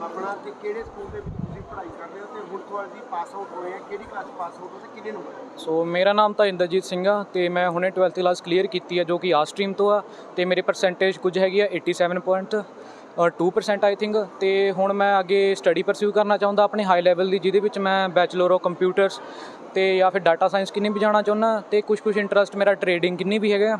ਆਪਣਾ ਤੇ ਕਿਹੜੇ ਸਕੂਲ ਦੇ ਵਿੱਚ ਤੁਸੀਂ ਪੜ੍ਹਾਈ ਕਰਦੇ ਹੋ ਤੇ ਹੁਣ ਤੁਹਾਡੀ ਪਾਸ ਆਊਟ ਹੋਏ ਆ, ਕਿਹੜੀ ਕਲਾਸ ਪਾਸ ਆਊਟ ਹੋ ਤੇ ਕਿੰਨੇ ਨੰਬਰ ਸੋ ਮੇਰਾ ਨਾਮ ਤਾਂ ਇੰਦਰਜੀਤ ਸਿੰਘ ਆ ਤੇ ਮੈਂ ਹੁਣੇ 12th ਕਲਾਸ ਕਲੀਅਰ ਕੀਤੀ ਹੈ ਜੋ ਕਿ ਆ ਸਟਰੀਮ ਤੋਂ ਆ ਤੇ ਮੇਰੇ ਪਰਸੈਂਟੇਜ ਕੁਝ ਹੈਗੀ ਆ 87 ਪੁਆਇੰਟ ਔਰ 2% ਆਈ ਥਿੰਕ ਤੇ ਹੁਣ ਮੈਂ ਅੱਗੇ ਸਟੱਡੀ ਪਰਸਿਊ ਕਰਨਾ ਚਾਹੁੰਦਾ ਆਪਣੇ ਹਾਈ ਲੈਵਲ ਦੀ ਜਿਹਦੇ ਵਿੱਚ ਮੈਂ ਬੈਚਲਰ ਆਫ ਕੰਪਿਊਟਰਸ ਤੇ ਜਾਂ ਫਿਰ ਡਾਟਾ ਸਾਇੰਸ ਕਿੰਨੀ ਵੀ ਜਾਣਾ ਚਾਹੁੰਦਾ ਤੇ ਕੁਝ ਕੁਝ ਇੰਟਰਸਟ ਮੇਰਾ ਟ੍ਰੇਡਿੰਗ ਕਿੰਨੀ ਵੀ ਹੈਗਾ।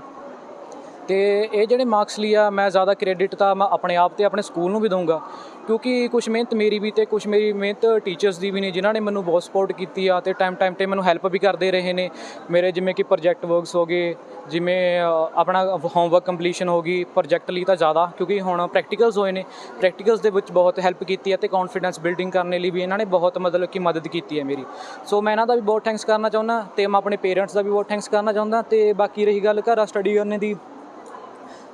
ਤੇ ਇਹ ਜਿਹੜੇ ਮਾਰਕਸ ਲਈ ਆ, ਮੈਂ ਜ਼ਿਆਦਾ ਕ੍ਰੈਡਿਟ ਤਾਂ ਮੈਂ ਆਪਣੇ ਆਪ ਤੇ ਆਪਣੇ ਸਕੂਲ ਨੂੰ ਵੀ ਦਊਂਗਾ। ਕਿਉਂਕਿ ਕੁਝ ਮਿਹਨਤ ਮੇਰੀ ਵੀ ਤੇ ਕੁਝ ਮੇਰੀ ਮਿਹਨਤ ਟੀਚਰਸ ਦੀ ਵੀ ਨੇ, ਜਿਨ੍ਹਾਂ ਨੇ ਮੈਨੂੰ ਬਹੁਤ ਸਪੋਰਟ ਕੀਤੀ ਆ ਤੇ ਟਾਈਮ ਟਾਈਮ ਤੇ ਮੈਨੂੰ ਹੈਲਪ ਵੀ ਕਰਦੇ ਰਹੇ ਨੇ। ਮੇਰੇ ਜਿਵੇਂ ਕਿ ਪ੍ਰੋਜੈਕਟ ਵਰਕਸ ਹੋ ਗਏ, ਜਿਵੇਂ ਆਪਣਾ ਹੋਮਵਰਕ ਕੰਪਲੀਸ਼ਨ ਹੋ ਗਈ ਪ੍ਰੋਜੈਕਟ ਲਈ ਤਾਂ ਜ਼ਿਆਦਾ, ਕਿਉਂਕਿ ਹੁਣ ਪ੍ਰੈਕਟੀਕਲਸ ਹੋਏ ਨੇ। ਪ੍ਰੈਕਟੀਕਲਸ ਦੇ ਵਿੱਚ ਬਹੁਤ ਹੈਲਪ ਕੀਤੀ ਹੈ ਤੇ ਕੌਨਫੀਡੈਂਸ ਬਿਲਡਿੰਗ ਕਰਨ ਲਈ ਵੀ ਇਹਨਾਂ ਨੇ ਬਹੁਤ ਮਤਲਬ ਕਿ ਮਦਦ ਕੀਤੀ ਹੈ ਮੇਰੀ। ਸੋ ਮੈਂ ਇਹਨਾਂ ਦਾ ਵੀ ਬਹੁਤ ਥੈਂਕਸ ਕਰਨਾ ਚਾਹੁੰਦਾ ਤੇ ਮੈਂ ਆਪਣੇ ਪੇਰੈਂਟਸ ਦਾ ਵੀ ਬਹੁਤ ਥੈਂਕਸ ਕਰਨਾ ਚਾਹੁੰਦਾ ਤੇ ਬਾਕੀ ਰਹੀ ਗੱਲ ਘਰ ਸਟੱਡੀ ਕਰਨੇ ਦੀ।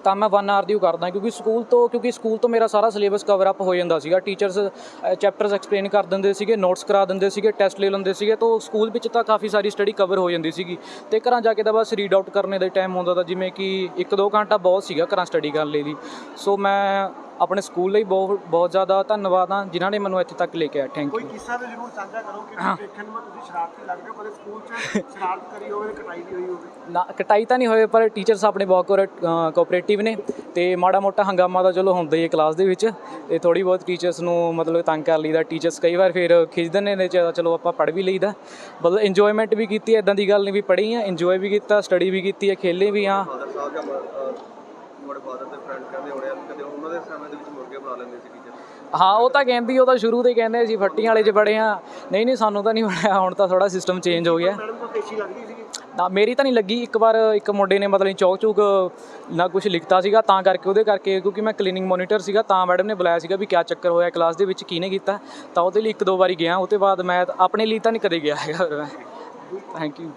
ਤਾਂ ਮੈਂ 1 ਆਰ ਦੀ ਉਹ ਕਰਦਾ, ਕਿਉਂਕਿ ਸਕੂਲ ਤੋਂ, ਕਿਉਂਕਿ ਸਕੂਲ ਤੋਂ ਮੇਰਾ ਸਾਰਾ ਸਿਲੇਬਸ ਕਵਰ ਅਪ ਹੋ ਜਾਂਦਾ ਸੀਗਾ। ਟੀਚਰਸ ਚੈਪਟਰਸ ਐਕਸਪਲੇਨ ਕਰ ਦਿੰਦੇ ਸੀਗੇ ਨੋਟਸ ਕਰਾ ਦਿੰਦੇ ਸੀਗੇ ਟੈਸਟ ਲੈ ਲੈਂਦੇ ਸੀਗੇ, ਤਾਂ ਸਕੂਲ ਵਿੱਚ ਤਾਂ ਕਾਫੀ ਸਾਰੀ ਸਟੱਡੀ ਕਵਰ ਹੋ ਜਾਂਦੀ ਸੀਗੀ। ਤੇ ਘਰਾਂ ਜਾ ਕੇ ਤਾਂ ਬਸ ਰੀਡ ਆਊਟ ਕਰਨੇ ਦਾ ਟਾਈਮ ਹੁੰਦਾ ਤਾਂ ਜਿਵੇਂ ਕਿ 1-2 ਘੰਟਾ ਬਹੁਤ ਸੀਗਾ ਘਰਾਂ ਸਟੱਡੀ ਕਰਨ ਲਈ ਦੀ ਸੋ ਮੈਂ ਆਪਣੇ ਸਕੂਲ ਲਈ ਬਹੁਤ ਬਹੁਤ ਜ਼ਿਆਦਾ ਧੰਨਵਾਦ ਹਾਂ ਜਿਨ੍ਹਾਂ ਨੇ ਮੈਨੂੰ ਇੱਥੇ ਤੱਕ ਲੈ ਕੇ ਆਇਆ। ਥੈਂਕ ਕੋਈ ਯੂ ਕਿੱਸਾ ਤਾਂ ਜ਼ਰੂਰ ਸਾਂਝਾ ਕਰੋ ਕਿ ਦੇਖਣ ਨੂੰ ਤੁਸੀਂ ਸ਼ਰਾਰਤੀ ਲੱਗਦੇ ਹੋ ਕਦੇ ਸਕੂਲ 'ਚ ਸ਼ਰਾਰਤ ਕਰੀ ਹੋਵੇ ਕਟਾਈ ਵੀ ਹੋਈ ਹੋਵੇ? ਨਾ ਕਟਾਈ ਤਾਂ ਨਹੀਂ ਹੋਏ ਪਰ ਟੀਚਰਸ ਆਪਣੇ ਬਹੁਤ ਕੋਆਪਰੇਟਿਵ ਨੇ ਤੇ ਮਾੜਾ ਮੋਟਾ ਹੰਗਾਮਾ ਤਾਂ ਚਲੋ ਹੁੰਦਾ ਹੀ ਹੈ ਕਲਾਸ ਦੇ ਵਿੱਚ ਤੇ ਥੋੜੀ ਬਹੁਤ ਟੀਚਰਸ ਨੂੰ ਮਤਲਬ ਤੰਗ ਕਰ ਲਈਦਾ ਟੀਚਰਸ ਕਈ ਵਾਰ ਫਿਰ ਖਿੱਚ ਦਿੰਦੇ ਨੇ ਚ- ਚਲੋ ਆਪਾਂ ਪੜ੍ਹ ਵੀ ਲਈਦਾ। ਮਤਲਬ ਇੰਜੋਇਮੈਂਟ ਵੀ ਕੀਤੀ ਹੈ ਇਦਾਂ ਦੀ ਗੱਲ ਨਹੀਂ ਵੀ ਪੜ੍ਹੀ ਆ ਇੰਜੋਏ ਵੀ ਕੀਤਾ ਸਟੱਡੀ ਵੀ ਕੀਤੀ ਹੈ ਖੇਲੇ ਵੀ ਆ ਫਾਦਰ ਸਾਹਿਬ ਜਾਂ ਅਹ, ਤੁਹਾਡੇ ਫਾਦਰ ਦੇ ਫਰੈਂਡ ਕਹਿੰਦੇ ਹੋਣੇ ਆ ਕਦੇ ਉਹਨਾਂ ਦੇ ਸਮੇਂ ਦੇ ਵਿੱਚ ਮੁਰਗੇ ਬਣਾ ਲੈਂਦੇ ਸੀ ਟੀਚਰ ਹਾਂ ਉਹ ਤਾਂ ਕਹਿੰਦੀ ਉਹ ਤਾਂ ਸ਼ੁਰੂ ਤੋਂ ਹੀ ਕਹਿੰਦੇ ਸੀ ਫੱਟੀਆਂ ਵਾਲੇ 'ਚ ਬੜੇ ਆ। ਨਹੀਂ ਨਹੀਂ ਸਾਨੂੰ ਤਾਂ ਨਹੀਂ ਬਣਿਆ ਹੁਣ ਤਾਂ ਥੋੜਾ ਸਿਸਟਮ ਚੇਂਜ ਹੋ ਗਿਆ। ਮੈਡਮ ਤਾਂ ਪੇਸ਼ੀ ਲੱਗਦੀ ਸੀਗੀ? ਨਾ ਮੇਰੀ ਤਾਂ ਨਹੀਂ ਲੱਗੀ। ਇੱਕ ਵਾਰ ਇੱਕ ਮੁੰਡੇ ਨੇ ਮਤਲਬ ਚੌਕ ਚੂਕ ਨਾ ਕੁਝ ਲਿਖਤਾ ਸੀਗਾ ਤਾਂ ਕਰਕੇ ਉਹਦੇ ਕਰਕੇ ਕਿਉਂਕਿ ਮੈਂ ਕਲੀਨਿੰਗ ਮੋਨੀਟਰ ਸੀਗਾ ਤਾਂ ਮੈਡਮ ਨੇ ਬੁਲਾਇਆ ਸੀਗਾ ਵੀ ਕਿਆ ਚੱਕਰ ਹੋਇਆ ਕਲਾਸ ਦੇ ਵਿੱਚ ਕਿਹਨੇ ਕੀਤਾ। ਤਾਂ ਉਹਦੇ ਲਈ ਇੱਕ ਦੋ ਵਾਰੀ ਗਿਆ। ਉਹ ਤੋਂ ਬਾਅਦ ਮੈਂ ਆਪਣੇ ਲਈ ਤਾਂ ਨਹੀਂ ਕਦੇ ਗਿਆ ਹੈਗਾ। ਫਿਰ ਮੈਂ ਥੈਂਕ ਯੂ